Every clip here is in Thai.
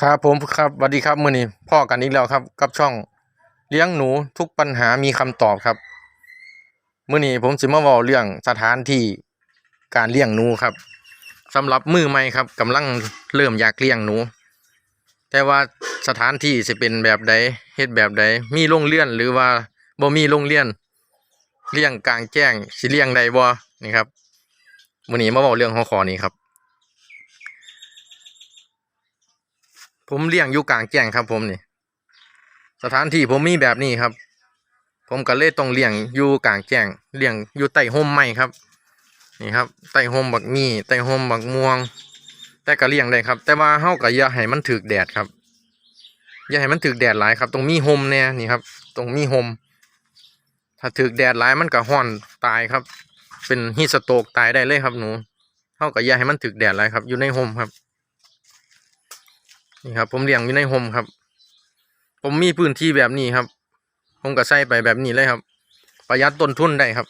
ครับผมครับสวัสดีครับมื้อนี้พ่อกันอีกแล้วครับ กับช่องเลี้ยงหนูทุกปัญหามีคำตอบครับมื้อนี้ผมสิมาเว้าเรื่องสถานที่การเลี้ยงหนูครับสำหรับมือใหม่ครับกำลังเริ่มอยากเลี้ยงหนู แต่ว่าสถานที่สิเป็นแบบใดเฮ็ดแบบใดมีโรงเรือนหรือว่าบ่มีโรงเรือนเลี้ยงกลางแจ้งสิเลี้ยงได้บ่นี่ครับมื้อนี้มาเว้าเรื่องหัวข้อนี้ครับ ผมเลี้ยงอยู่กลางแจ้งครับ ผมนี่ สถานที่ผมมีแบบนี้ครับ ผมก็เลยต้องเลี้ยงอยู่กลางแจ้งเลี้ยงอยู่ใต้ร่มไม้ครับ นี่ครับใต้ร่มบักมี่ใต้ร่มบักม่วง แต่ก็เลี้ยงได้ครับ แต่ว่าเฮาก็อย่าให้มันถึกแดดครับอย่าให้มันถึกแดดหลายครับต้องมีร่มแน่นี่ครับต้องมีร่มถ้าถึกแดดหลายมันก็ร้อนตายครับ เป็นฮีสโตกตายได้เลยครับหนูเฮาก็อย่าให้มันถึกแดดหลายครับ อยู่ในร่มครับ นี่ครับ ผมเลี้ยงอยู่ในโฮมครับ ผมมีพื้นที่แบบนี้ครับ ผมก็ใส่ไปแบบนี้เลยครับ ประหยัดต้นทุนได้ครับ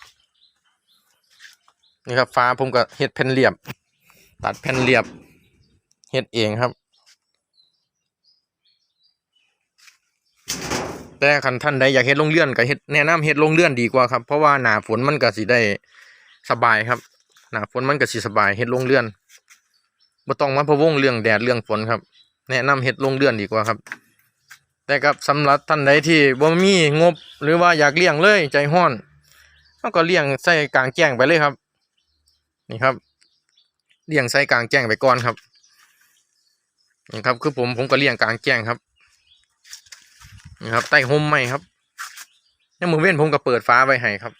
นี่ครับฟ้าผมก็เฮ็ดแผ่นเรียบตัดแผ่นเรียบเฮ็ดเองครับ แต่คันท่านใดอยากเฮ็ดโรงเรือนก็เฮ็ดแนะนำเฮ็ดโรงเรือนดีกว่าครับ เพราะว่าหนาฝนมันก็สิได้สบายครับ หนาฝนมันก็สิสบายเฮ็ดโรงเรือนบ่ต้องมาพะวงเรื่องแดดเรื่องฝนครับ แนะนำเฮ็ดโรงเรือนดีกว่าครับ แต่กับสำหรับท่านใดที่บ่มีงบหรือว่าอยากเลี้ยงเลยใจห้อนเขาก็เลี้ยงใส่กลางแจ้งไปเลยครับ นี่ครับเลี้ยงใส่กลางแจ้งไปก่อนครับนี่ครับ คือผมผมก็เลี้ยงกลางแจ้งครับนี่ครับใต้ห่มไม้ครับเนี่ยมือเว้นผมก็เปิดฟ้าไว้ให้ครับ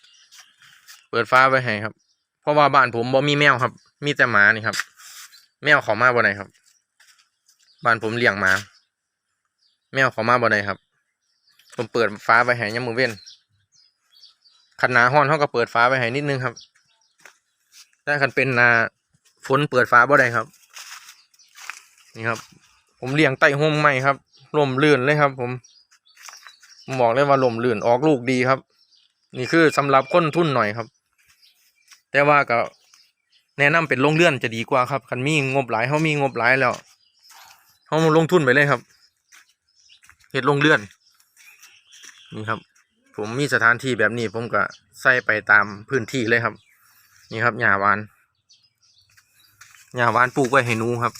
เปิดฟ้าไว้ให้ครับ เพราะว่าบ้านผมบ่มีแมวครับ มีแต่หมานี่ครับ แมวเขามาบ่ไหนครับ บ้านผมเลี้ยงหมา แมวเขามาบ่ได้ครับ ผมเปิดฟ้าไปให้ยามมือเว้นคันหนาห้อนเขาก็เปิดฟ้าไปให้นิดนึงครับถ้าคันเป็นนาฝนเปิดฟ้าบ่ได้ครับ นี่ครับ ผมเลี้ยงใต้ห่มไม้ครับลมลื่นเลยครับ ผมผมบอกเลยว่าลมลื่นออกลูกดีครับ นี่คือสำหรับคนทุนหน่อยครับ แต่ว่าก็แนะนำเป็นโรงเรือนจะดีกว่าครับคันมีงบหลายเขามีงบหลายแล้ว เขาลงทุนไปเลยครับเฮ็ดลงเลื่อน นี่ครับ ผมมีสถานที่แบบนี้ ผมก็ใส่ไปตามพื้นที่เลยครับ นี่ครับหญ้าวานหญ้าวานปลูกไว้ให้นูครับ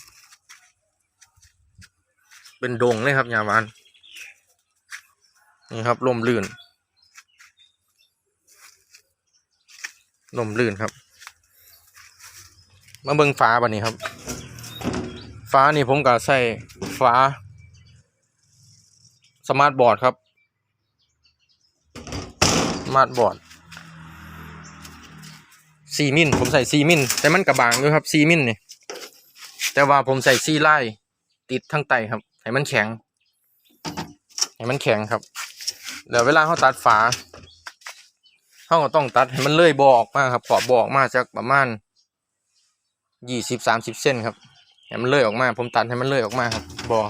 เป็นดงเลยครับหญ้าวาน นี่ครับลมลื่นลมลื่นครับ มาเบิ่งฟ้าบันนี้ครับ ฟ้านี่ผมก็ใส่ฟ้า สมาร์ทบอร์ดครับ สมาร์ทบอร์ดสี่มิลผมใส่สี่มิลแต่มันกระบางด้วยครับสี่มิลนี่แต่ว่าผมใส่สี่ไล่ติดทั้งไตครับ ให้มันแข็ง ให้มันแข็งครับเดี๋ยวเวลาเขาตัดฝาเขาก็ต้องตัดให้มันเลื่อยบอออกมาครับขอบบอออกมาจากประมาณยี่สิบสามสิบเส้นครับ ให้มันเลื่อยออกมา ผมตัดให้มันเลื่อยออกมาครับบอ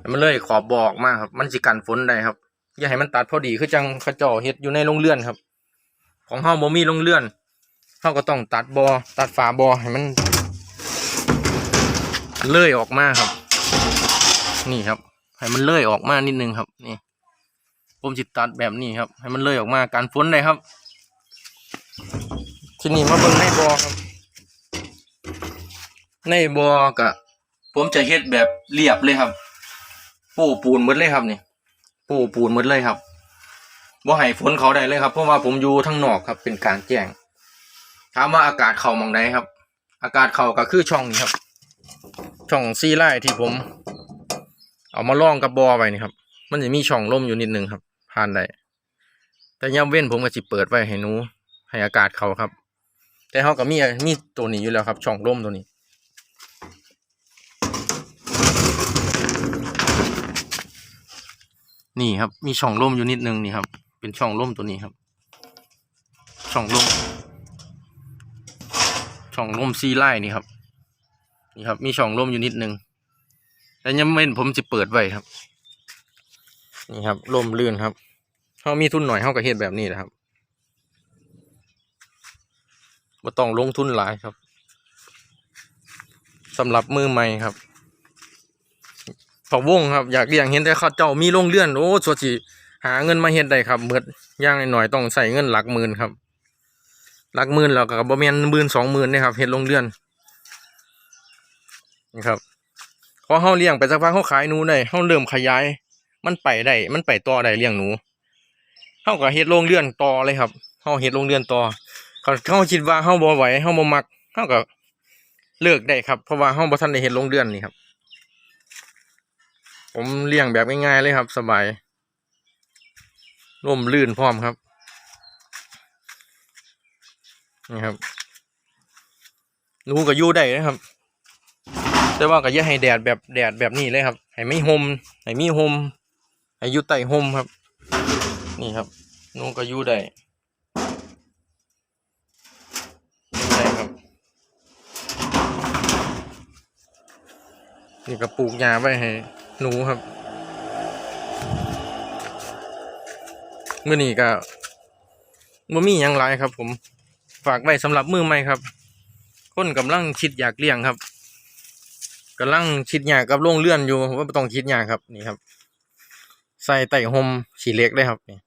ให้มันเลื่อยขอบบอออกมาครับ มันสิกันฝนได้ครับ อย่าให้มันตัดพอดีคือจังขจาเฮ็ดอยู่ในโรงเรือนครับ ของเฮาบ่มีโรงเรือนเฮาก็ต้องตัดบอตัดฝาบอให้มันเลื่อยออกมาครับ นี่ครับ ให้มันเลื่อยออกมานิดนึงครับ นี่ผมจิตตัดแบบนี้ครับ ให้มันเลื่อยออกมาการฝนได้ครับ ทีนี้มาเบิ่งในบอครับ ในบอกะผมจะเฮ็ดแบบเรียบเลยครับ ปูปูนหมดเลยครับนี่ ปูปูนหมดเลยครับบ่ให้ฝนเขาได้เลยครับ เพราะว่าผมอยู่ทั้งนอกครับ เป็นกลารแจ้งถามว่าอากาศเข้ามองไดครับ อากาศเข้าก็คือช่องนี้ครับ ช่องซีไล่ที่ผม เอามาล่องกับบอไว้นี่ครับ มันจะมีช่องลมอยู่นิดนึงครับ ผ่านได้แต่ย่ำเว้นผมก็สิเปิดไว้ให้หนู ให้อากาศเขาครับ แต่เขาก็มีมีตัวนี้อยู่แล้วครับ ช่องลมตัวนี้ นี่ครับ มีช่องลมอยู่นิดนึงนี่ครับ เป็นช่องลมตัวนี้ครับ ช่องลมช่องลมซีไล่นี่ครับ นี่ครับ มีช่องลมอยู่นิดนึงแต่ยังไม่ผมจะเปิดไว้ครับ นี่ครับลมลื่นครับเขามีทุนหน่อยเขาก็เฮ็ดแบบนี้แหละครับม่ต้องลงทุนหลายครับสำหรับมือใหม่ครับ พะวงครับอยากเลี้ยงเห็นแต่เขาเจ้ามีโรงเรือนโอ้สวดสิหาเงินมาเฮ็ดได้ครับเมื่อย่างหน่อยต้องใส่เงินหลักหมื่นครับ หลักหมื่นแล้วก็บ่แม่นหมื่นสองหมื่นนะครับเฮ็ดโรงเรือนนี่ครับพอเฮาเลี้ยงไปสักพักเฮาขายหนูได้เฮาเริ่มขยาย มันไปได้มันไปต่อได้เลี้ยงหนูเฮาก็เฮ็ดโรงเรือนต่อเลยครับเฮาเฮ็ดโรงเรือนต่อเขาเขาคิดว่าเฮาบ่ไหวเฮาบ่มักเฮาก็เลิกได้ครับเพราะว่าเฮาบ่ทันได้เฮ็ดโรงเรือนนี่ครับ ผมเลี้ยงแบบง่ายๆเลยครับ สบายร่มรื่นพร้อมครับนี่ครับหนูก็อยู่ได้นะครับ แต่ว่าก็อย่าให้แดดแบบแดดแบบนี้เลยครับ ให้ไม่ห่มให้มีห่มให้ยู่ใต้ห่มครับ นี่ครับนูก็อยู่ได้อยู่ได้ครับนี่ก็ปลูกหญ้าไว้ให้ หนูครับเมื่อนี้ก็บ่มีหยังหลายครับ ผมฝากไว้สำหรับมือใหม่ครับ คนกำลังคิดอยากเลี้ยงครับกำลังคิดอยากกับโรงเรือนอยู่ว่าต้องคิดอยากครับนี่ครับ ใส่ไต่หมสีเล็กได้ครับนี่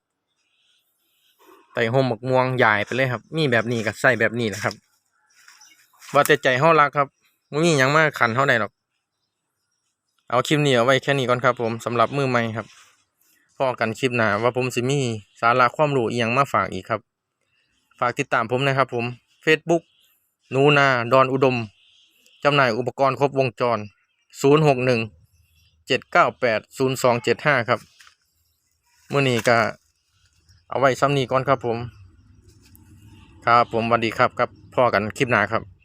ไต่หมหมกม่วงใหญ่ไปเลยครับ มีแบบนี้กับใส่แบบนี้นะครับ ว่าแต่ใจเฮารักครับบ่มีหยังมาขันเฮาได้หรอก เอาคลิปนี้เอาไว้แค่นี้ก่อนครับผมสำหรับมือใหม่ครับพอกันคลิปหน้าว่าผมสิมีสาระความรู้อียงมาฝากอีกครับ ฝากติดตามผมนะครับผม Facebook นูนาดอนอุดมจำหน่ายอุปกรณ์ครบวงจร 061 798 0275 ครับมื้อนี้ก็เอาไว้ซ้ำนี้ก่อนครับผม ครับผมสวัสดีครับครับพ่อกันคลิปหน้าครับ